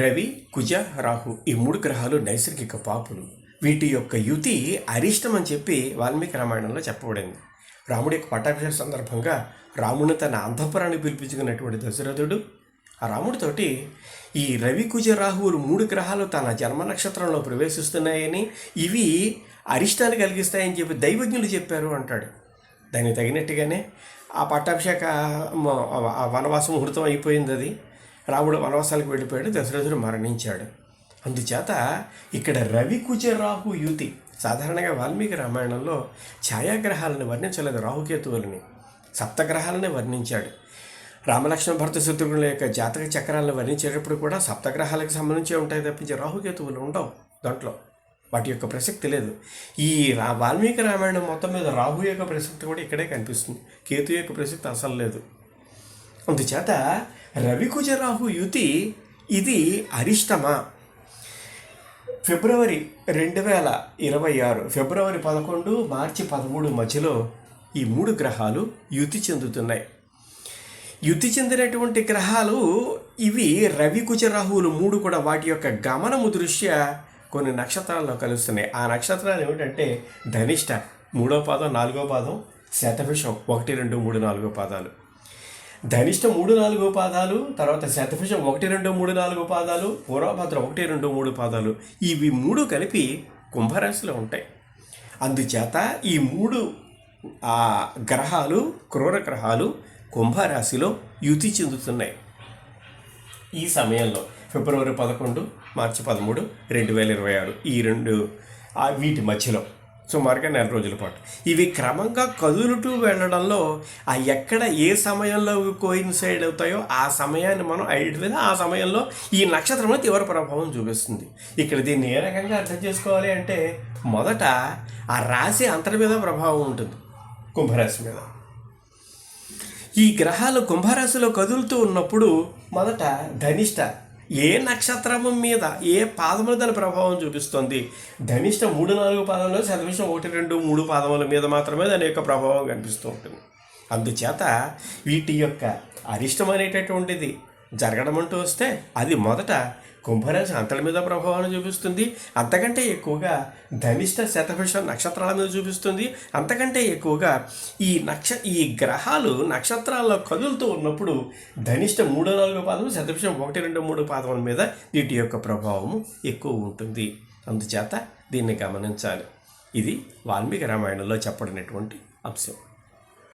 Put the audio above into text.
రవి కుజ రాహు ఈ మూడు గ్రహాలు నైసర్గిక పాపులు. వీటి యొక్క యుతి అరిష్టం అని చెప్పి వాల్మీకి రామాయణంలో చెప్పబడింది. రాముడి యొక్క పట్టాభిషేక సందర్భంగా రాముని తన అంతఃపురాన్ని పిలిపించుకున్నటువంటి దశరథుడు ఆ రాముడితోటి ఈ రవి కుజ రాహువులు మూడు గ్రహాలు తన జన్మ నక్షత్రంలో ప్రవేశిస్తున్నాయని ఇవి అరిష్టాన్ని కలిగిస్తాయని చెప్పి దైవజ్ఞులు చెప్పారు అంటాడు. దానికి తగినట్టుగానే ఆ పట్టాభిషేక వనవాస వనవాసం ముహూర్తం అయిపోయింది అది. రాముడు వనవాసాలకు వెళ్ళిపోయాడు దశరథుడు మరణించాడు. అందుచేత ఇక్కడ రవి కుజ రాహు యుతి సాధారణంగా వాల్మీకి రామాయణంలో ఛాయాగ్రహాలను వర్ణించలేదు రాహుకేతువులని సప్తగ్రహాలనే వర్ణించాడు. రామలక్ష్మణ భరత శత్రుఘ్నుల యొక్క జాతక చక్రాలను వర్ణించేటప్పుడు కూడా సప్తగ్రహాలకు సంబంధించి ఉంటాయి తప్పించి రాహుకేతువులు ఉండవు దాంట్లో. వాటి యొక్క ప్రసక్తి లేదు. ఈ రా వాల్మీకి రామాయణం మొత్తం మీద రాహు యొక్క ప్రసక్తి కూడా ఇక్కడే కనిపిస్తుంది. కేతు యొక్క ప్రసక్తి అసలు లేదు. అందుచేత రవికుజరాహు యుతి ఇది అరిష్టమా? ఫిబ్రవరి రెండు వేల ఇరవై ఆరు ఫిబ్రవరి పదకొండు మార్చి పదమూడు మధ్యలో ఈ మూడు గ్రహాలు యుతి చెందుతున్నాయి. యుతి చెందినటువంటి గ్రహాలు ఇవి రవి కుజరాహువులు మూడు కూడా వాటి యొక్క గమనము దృష్ట్యా కొన్ని నక్షత్రాల్లో కలుస్తున్నాయి. ఆ నక్షత్రాలు ఏమిటంటే ధనిష్ట మూడో పాదం నాలుగో పాదం శతభిషం ఒకటి రెండు మూడు నాలుగో పాదాలు. ధనిష్ట మూడు నాలుగు పాదాలు తర్వాత శతభిషం ఒకటి రెండు మూడు నాలుగు పాదాలు పూర్వభద్ర ఒకటి రెండు మూడు పాదాలు. ఇవి మూడు కలిపి కుంభరాశిలో ఉంటాయి. అందుచేత ఈ మూడు ఆ గ్రహాలు క్రూర గ్రహాలు కుంభరాశిలో యుతి చెందుతున్నాయి. ఈ సమయంలో ఫిబ్రవరి పదకొండు మార్చి పదమూడు రెండు వేల ఇరవై ఆరు ఈ రెండు వీటి మధ్యలో. సుమారుగా నెల రోజుల పాటు. ఇవి క్రమంగా కదులుతూ వెళ్ళడంలో ఆ ఎక్కడ ఏ సమయంలో కోయిన్సైడ్ అవుతాయో ఆ సమయాన్ని మనం ఐడెంటిఫై ఆ సమయంలో ఈ నక్షత్రంలో తీవ్ర ప్రభావం చూపిస్తుంది. ఇక్కడ దీన్ని ఏ రకంగా అర్థం చేసుకోవాలి అంటే మొదట ఆ రాశి అంతర్ మీద ప్రభావం ఉంటుంది. కుంభరాశి మీద. ఈ గ్రహాలు కుంభరాశిలో కదులుతూ ఉన్నప్పుడు మొదట ధనిష్ట ఏ నక్షత్రము మీద ఏ పాదముల దాని ప్రభావం చూపిస్తుంది? ధనిష్ట మూడు నాలుగు పాదంలో శతవిషం ఒకటి రెండు మూడు పాదముల మీద మాత్రమే దాని యొక్క ప్రభావం కనిపిస్తూ ఉంటుంది. అందుచేత వీటి యొక్క అరిష్టం అనేటటువంటిది జరగడం అంటూ వస్తే అది మొదట కుంభరాశి అంతల మీద ప్రభావాన్ని చూపిస్తుంది. అంతకంటే ఎక్కువగా ధనిష్ట శతభిష నక్షత్రాల మీద చూపిస్తుంది. అంతకంటే ఎక్కువగా ఈ నక్ష ఈ గ్రహాలు నక్షత్రాల్లో కదులుతూ ఉన్నప్పుడు ధనిష్ట మూడో నాలుగో పాదం శతభిషం ఒకటి రెండు మూడు పాదముల మీద వీటి యొక్క ప్రభావము ఎక్కువ ఉంటుంది. అందుచేత దీన్ని గమనించాలి. ఇది వాల్మీకి రామాయణంలో చెప్పడినటువంటి అంశం.